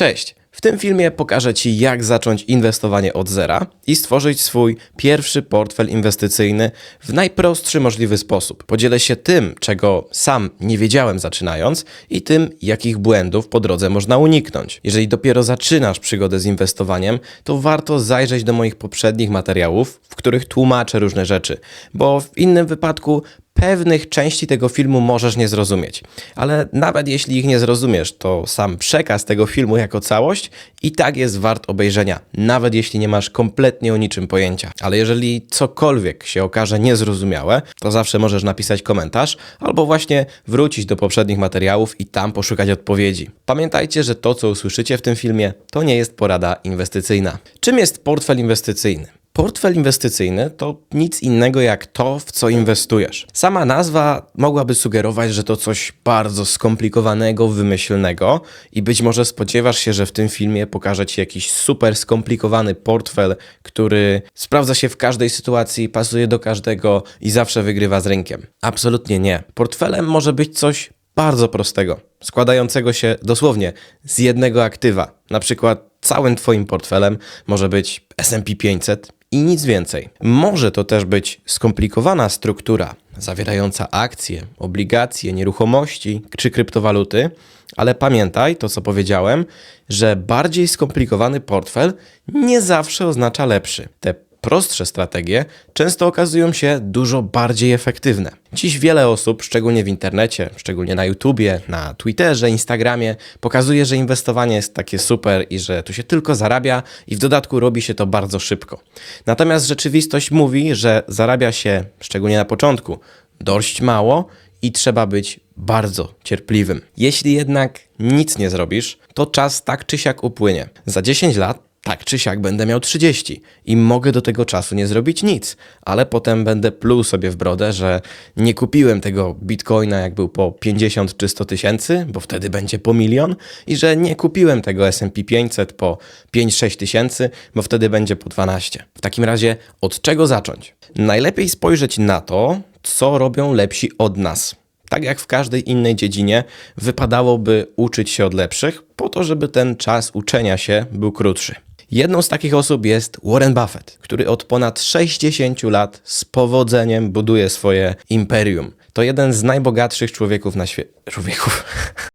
Cześć! W tym filmie pokażę Ci, jak zacząć inwestowanie od zera i stworzyć swój pierwszy portfel inwestycyjny w najprostszy możliwy sposób. Podzielę się tym, czego sam nie wiedziałem zaczynając i tym, jakich błędów po drodze można uniknąć. Jeżeli dopiero zaczynasz przygodę z inwestowaniem, to warto zajrzeć do moich poprzednich materiałów, w których tłumaczę różne rzeczy, bo w innym wypadku pewnych części tego filmu możesz nie zrozumieć. Ale nawet jeśli ich nie zrozumiesz, to sam przekaz tego filmu jako całość i tak jest wart obejrzenia, nawet jeśli nie masz kompletnie o niczym pojęcia. Ale jeżeli cokolwiek się okaże niezrozumiałe, to zawsze możesz napisać komentarz albo właśnie wrócić do poprzednich materiałów i tam poszukać odpowiedzi. Pamiętajcie, że to, co usłyszycie w tym filmie, to nie jest porada inwestycyjna. Czym jest portfel inwestycyjny? Portfel inwestycyjny to nic innego jak to, w co inwestujesz. Sama nazwa mogłaby sugerować, że to coś bardzo skomplikowanego, wymyślnego i być może spodziewasz się, że w tym filmie pokażę Ci jakiś super skomplikowany portfel, który sprawdza się w każdej sytuacji, pasuje do każdego i zawsze wygrywa z rynkiem. Absolutnie nie. Portfelem może być coś bardzo prostego, składającego się dosłownie z jednego aktywa. Na przykład całym Twoim portfelem może być SP 500 i nic więcej. Może to też być skomplikowana struktura zawierająca akcje, obligacje, nieruchomości czy kryptowaluty, ale pamiętaj to, co powiedziałem, że bardziej skomplikowany portfel nie zawsze oznacza lepszy. Te prostsze strategie często okazują się dużo bardziej efektywne. Dziś wiele osób, szczególnie w internecie, szczególnie na YouTubie, na Twitterze, Instagramie, pokazuje, że inwestowanie jest takie super i że tu się tylko zarabia i w dodatku robi się to bardzo szybko. Natomiast rzeczywistość mówi, że zarabia się, szczególnie na początku, dość mało i trzeba być bardzo cierpliwym. Jeśli jednak nic nie zrobisz, to czas tak czy siak upłynie. Za 10 lat tak czy siak będę miał 30 i mogę do tego czasu nie zrobić nic, ale potem będę pluł sobie w brodę, że nie kupiłem tego bitcoina jak był po 50 czy 100 tysięcy, bo wtedy będzie po milion i że nie kupiłem tego S&P 500 po 5-6 tysięcy, bo wtedy będzie po 12. W takim razie od czego zacząć? Najlepiej spojrzeć na to, co robią lepsi od nas. Tak jak w każdej innej dziedzinie, wypadałoby uczyć się od lepszych, po to, żeby ten czas uczenia się był krótszy. Jedną z takich osób jest Warren Buffett, który od ponad 60 lat z powodzeniem buduje swoje imperium. To jeden z najbogatszych człowieków na świecie. Człowieków.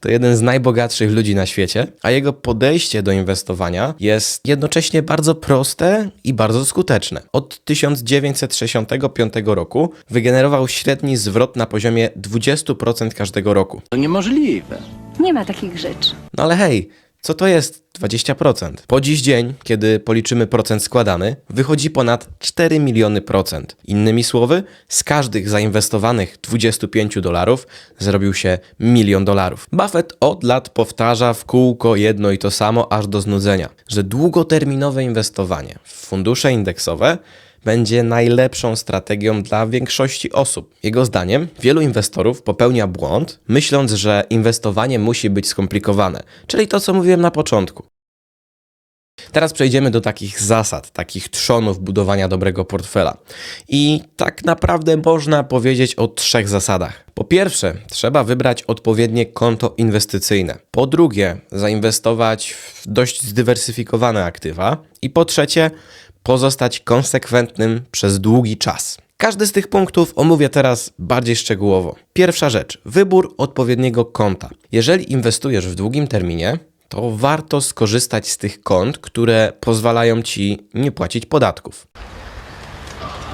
To jeden z najbogatszych ludzi na świecie, a jego podejście do inwestowania jest jednocześnie bardzo proste i bardzo skuteczne. Od 1965 roku wygenerował średni zwrot na poziomie 20% każdego roku. To niemożliwe. Nie ma takich rzeczy. No ale hej, co to jest 20%? Po dziś dzień, kiedy policzymy procent składany, wychodzi ponad 4 miliony procent. Innymi słowy, z każdych zainwestowanych 25 dolarów zrobił się milion dolarów. Buffett od lat powtarza w kółko jedno i to samo aż do znudzenia, że długoterminowe inwestowanie w fundusze indeksowe będzie najlepszą strategią dla większości osób. Jego zdaniem wielu inwestorów popełnia błąd, myśląc, że inwestowanie musi być skomplikowane, czyli to, co mówiłem na początku. Teraz przejdziemy do takich zasad, takich trzonów budowania dobrego portfela. I tak naprawdę można powiedzieć o trzech zasadach. Po pierwsze, trzeba wybrać odpowiednie konto inwestycyjne. Po drugie, zainwestować w dość zdywersyfikowane aktywa. I po trzecie, pozostać konsekwentnym przez długi czas. Każdy z tych punktów omówię teraz bardziej szczegółowo. Pierwsza rzecz, wybór odpowiedniego konta. Jeżeli inwestujesz w długim terminie, to warto skorzystać z tych kont, które pozwalają ci nie płacić podatków.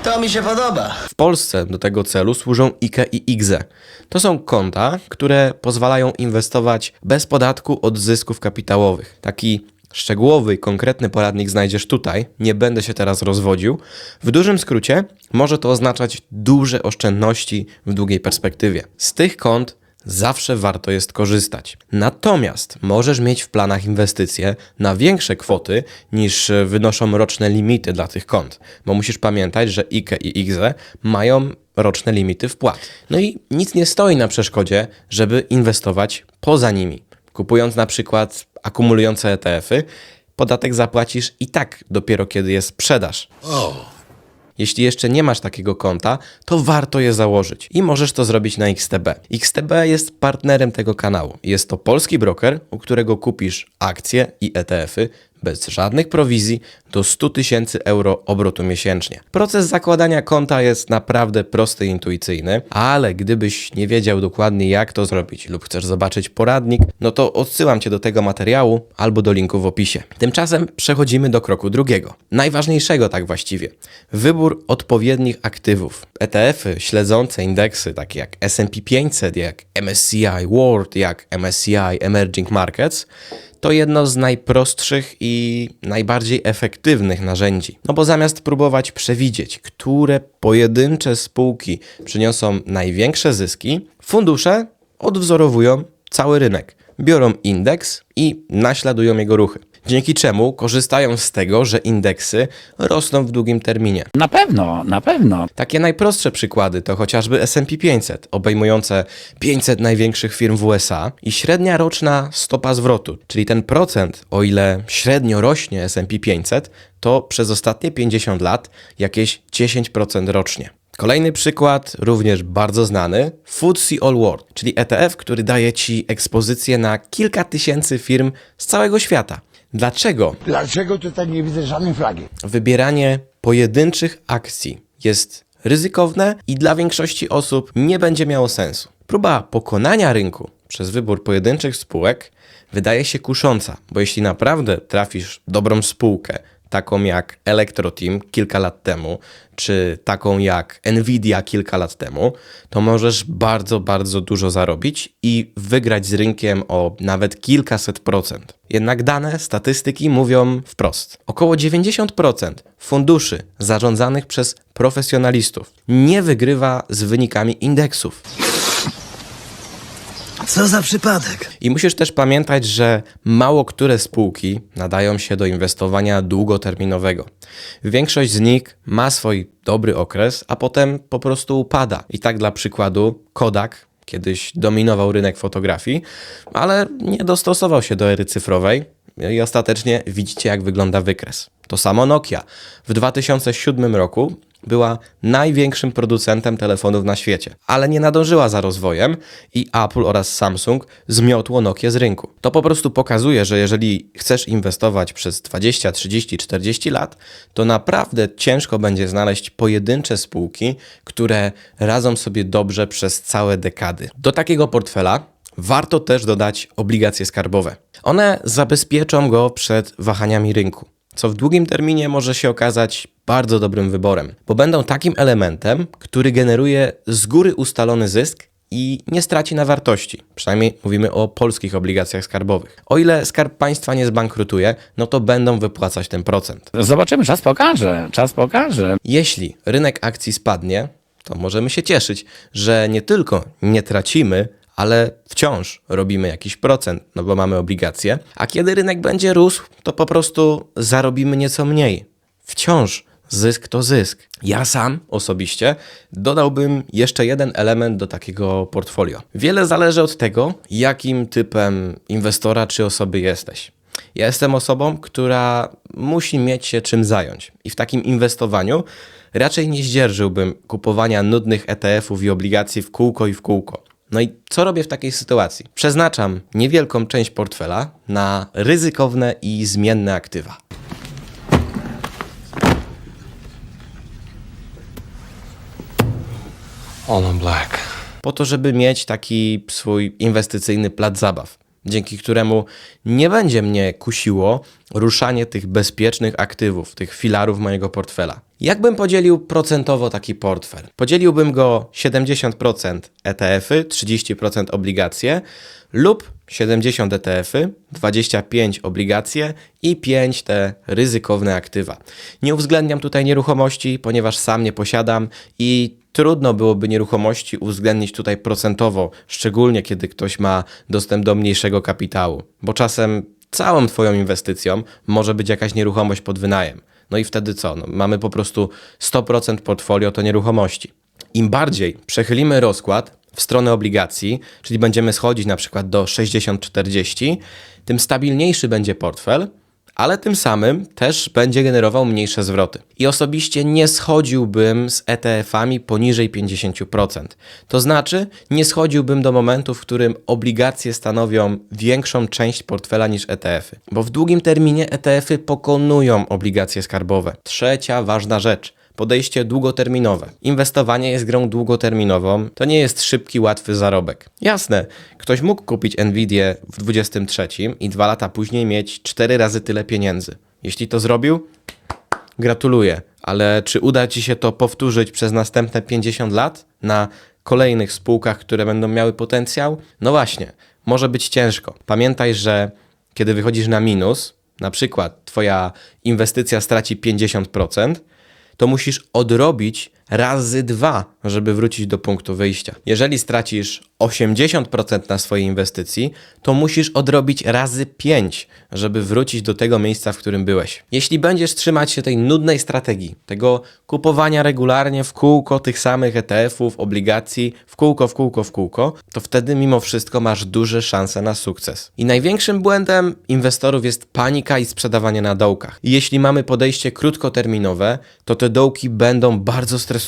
To mi się podoba. W Polsce do tego celu służą IKE i IGZE. To są konta, które pozwalają inwestować bez podatku od zysków kapitałowych. Taki szczegółowy i konkretny poradnik znajdziesz tutaj, nie będę się teraz rozwodził. W dużym skrócie może to oznaczać duże oszczędności w długiej perspektywie. Z tych kont zawsze warto jest korzystać. Natomiast możesz mieć w planach inwestycje na większe kwoty niż wynoszą roczne limity dla tych kont, bo musisz pamiętać, że IKE i IGZE mają roczne limity wpłat. No i nic nie stoi na przeszkodzie, żeby inwestować poza nimi. Kupując na przykład akumulujące ETF-y, podatek zapłacisz i tak dopiero kiedy je sprzedasz. O, Jeśli jeszcze nie masz takiego konta, to warto je założyć i możesz to zrobić na XTB. XTB jest partnerem tego kanału. Jest to polski broker, u którego kupisz akcje i ETF-y bez żadnych prowizji do 100 tysięcy euro obrotu miesięcznie. Proces zakładania konta jest naprawdę prosty i intuicyjny, ale gdybyś nie wiedział dokładnie jak to zrobić lub chcesz zobaczyć poradnik, no to odsyłam Cię do tego materiału albo do linku w opisie. Tymczasem przechodzimy do kroku drugiego, najważniejszego tak właściwie. Wybór odpowiednich aktywów. ETF-y śledzące indeksy takie jak S&P 500, jak MSCI World, jak MSCI Emerging Markets to jedno z najprostszych i najbardziej efektywnych narzędzi. No bo zamiast próbować przewidzieć, które pojedyncze spółki przyniosą największe zyski, fundusze odwzorowują cały rynek. Biorą indeks i naśladują jego ruchy. Dzięki czemu korzystają z tego, że indeksy rosną w długim terminie. Na pewno, na pewno. Takie najprostsze przykłady to chociażby S&P 500, obejmujące 500 największych firm w USA i średnia roczna stopa zwrotu, czyli ten procent, o ile średnio rośnie S&P 500, to przez ostatnie 50 lat jakieś 10% rocznie. Kolejny przykład, również bardzo znany, FTSE All World, czyli ETF, który daje Ci ekspozycję na kilka tysięcy firm z całego świata. Dlaczego Dlaczego tutaj nie widzę żadnej flagi? wybieranie pojedynczych akcji jest ryzykowne i dla większości osób nie będzie miało sensu. Próba pokonania rynku przez wybór pojedynczych spółek wydaje się kusząca, bo jeśli naprawdę trafisz dobrą spółkę, taką jak Electroteam kilka lat temu, czy taką jak Nvidia kilka lat temu, to możesz bardzo, bardzo dużo zarobić i wygrać z rynkiem o nawet kilkaset procent. Jednak dane, statystyki mówią wprost. Około 90% funduszy zarządzanych przez profesjonalistów nie wygrywa z wynikami indeksów. Co za przypadek? I musisz też pamiętać, że mało które spółki nadają się do inwestowania długoterminowego. Większość z nich ma swój dobry okres, a potem po prostu upada. I tak dla przykładu Kodak kiedyś dominował rynek fotografii, ale nie dostosował się do ery cyfrowej i ostatecznie widzicie jak wygląda wykres. To samo Nokia. W 2007 roku była największym producentem telefonów na świecie, ale nie nadążyła za rozwojem i Apple oraz Samsung zmiotło Nokia z rynku. To po prostu pokazuje, że jeżeli chcesz inwestować przez 20, 30, 40 lat, to naprawdę ciężko będzie znaleźć pojedyncze spółki, które radzą sobie dobrze przez całe dekady. Do takiego portfela warto też dodać obligacje skarbowe. One zabezpieczą go przed wahaniami rynku co w długim terminie może się okazać bardzo dobrym wyborem, bo będą takim elementem, który generuje z góry ustalony zysk i nie straci na wartości. Przynajmniej mówimy o polskich obligacjach skarbowych. O ile skarb państwa nie zbankrutuje, no to będą wypłacać ten procent. Zobaczymy, czas pokaże, czas pokaże. Jeśli rynek akcji spadnie, to możemy się cieszyć, że nie tylko nie tracimy, ale wciąż robimy jakiś procent, no bo mamy obligacje, a kiedy rynek będzie rósł, to po prostu zarobimy nieco mniej. Wciąż zysk to zysk. Ja sam osobiście dodałbym jeszcze jeden element do takiego portfolio. Wiele zależy od tego, jakim typem inwestora czy osoby jesteś. Ja jestem osobą, która musi mieć się czym zająć. I w takim inwestowaniu raczej nie zdzierżyłbym kupowania nudnych ETF-ów i obligacji w kółko i w kółko. No i co robię w takiej sytuacji? Przeznaczam niewielką część portfela na ryzykowne i zmienne aktywa. All in black. po to, żeby mieć taki swój inwestycyjny plac zabaw, dzięki któremu nie będzie mnie kusiło ruszanie tych bezpiecznych aktywów, tych filarów mojego portfela. Jakbym podzielił procentowo taki portfel? Podzieliłbym go 70% ETF-y, 30% obligacje lub 70 ETF-y, 25 obligacje i 5 te ryzykowne aktywa. Nie uwzględniam tutaj nieruchomości, ponieważ sam nie posiadam i trudno byłoby nieruchomości uwzględnić tutaj procentowo, szczególnie kiedy ktoś ma dostęp do mniejszego kapitału, bo czasem całą Twoją inwestycją może być jakaś nieruchomość pod wynajem. No i wtedy co? No, mamy po prostu 100% portfolio to nieruchomości. Im bardziej przechylimy rozkład w stronę obligacji, czyli będziemy schodzić na przykład do 60-40, tym stabilniejszy będzie portfel, ale tym samym też będzie generował mniejsze zwroty. I osobiście nie schodziłbym z ETF-ami poniżej 50%. To znaczy, nie schodziłbym do momentu, w którym obligacje stanowią większą część portfela niż ETF-y, bo w długim terminie ETF-y pokonują obligacje skarbowe. Trzecia ważna rzecz podejście długoterminowe. Inwestowanie jest grą długoterminową, to nie jest szybki, łatwy zarobek. Jasne, ktoś mógł kupić Nvidię w 23 i dwa lata później mieć cztery razy tyle pieniędzy. Jeśli to zrobił, gratuluję, ale czy uda ci się to powtórzyć przez następne 50 lat na kolejnych spółkach, które będą miały potencjał? No właśnie, może być ciężko. Pamiętaj, że kiedy wychodzisz na minus, na przykład twoja inwestycja straci 50%, to musisz odrobić razy dwa, żeby wrócić do punktu wyjścia. Jeżeli stracisz 80% na swojej inwestycji, to musisz odrobić razy 5, żeby wrócić do tego miejsca, w którym byłeś. Jeśli będziesz trzymać się tej nudnej strategii, tego kupowania regularnie w kółko tych samych ETF-ów, obligacji, w kółko, w kółko, w kółko, to wtedy mimo wszystko masz duże szanse na sukces. I największym błędem inwestorów jest panika i sprzedawanie na dołkach. I jeśli mamy podejście krótkoterminowe, to te dołki będą bardzo stresujące.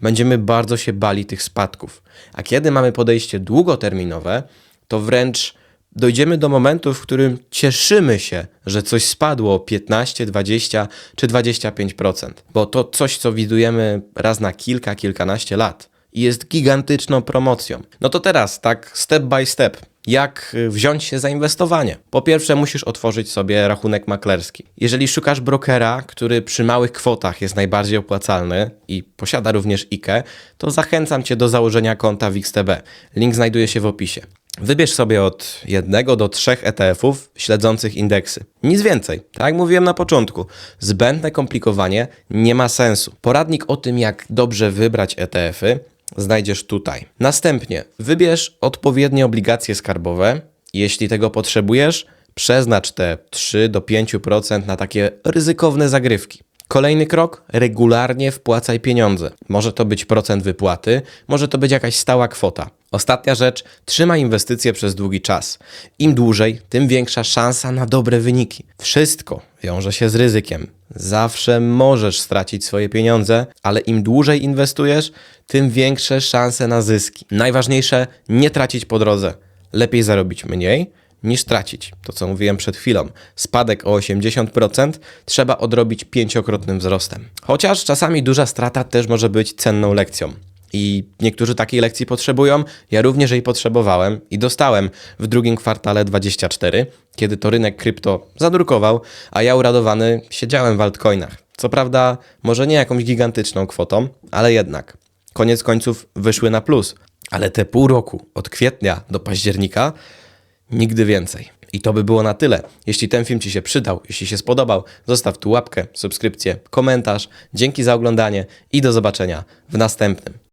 Będziemy bardzo się bali tych spadków. A kiedy mamy podejście długoterminowe, to wręcz dojdziemy do momentu, w którym cieszymy się, że coś spadło o 15, 20 czy 25%, bo to coś, co widujemy raz na kilka, kilkanaście lat jest gigantyczną promocją. No to teraz, tak step by step, jak y, wziąć się za inwestowanie? Po pierwsze, musisz otworzyć sobie rachunek maklerski. Jeżeli szukasz brokera, który przy małych kwotach jest najbardziej opłacalny i posiada również IKE, to zachęcam Cię do założenia konta w XTB. Link znajduje się w opisie. Wybierz sobie od jednego do trzech ETF-ów śledzących indeksy. Nic więcej. Tak jak mówiłem na początku, zbędne komplikowanie nie ma sensu. Poradnik o tym, jak dobrze wybrać ETF-y, znajdziesz tutaj. Następnie wybierz odpowiednie obligacje skarbowe. Jeśli tego potrzebujesz, przeznacz te 3 do 5% na takie ryzykowne zagrywki. Kolejny krok, regularnie wpłacaj pieniądze. Może to być procent wypłaty, może to być jakaś stała kwota. Ostatnia rzecz, trzymaj inwestycje przez długi czas. Im dłużej, tym większa szansa na dobre wyniki. Wszystko wiąże się z ryzykiem. Zawsze możesz stracić swoje pieniądze, ale im dłużej inwestujesz, tym większe szanse na zyski. Najważniejsze, nie tracić po drodze. Lepiej zarobić mniej, niż tracić. To, co mówiłem przed chwilą. Spadek o 80% trzeba odrobić pięciokrotnym wzrostem. Chociaż czasami duża strata też może być cenną lekcją. I niektórzy takiej lekcji potrzebują. Ja również jej potrzebowałem i dostałem w drugim kwartale 24, kiedy to rynek krypto zadrukował, a ja uradowany siedziałem w altcoinach. Co prawda, może nie jakąś gigantyczną kwotą, ale jednak. Koniec końców wyszły na plus. Ale te pół roku, od kwietnia do października, nigdy więcej. I to by było na tyle. Jeśli ten film Ci się przydał, jeśli się spodobał, zostaw tu łapkę, subskrypcję, komentarz. Dzięki za oglądanie i do zobaczenia w następnym.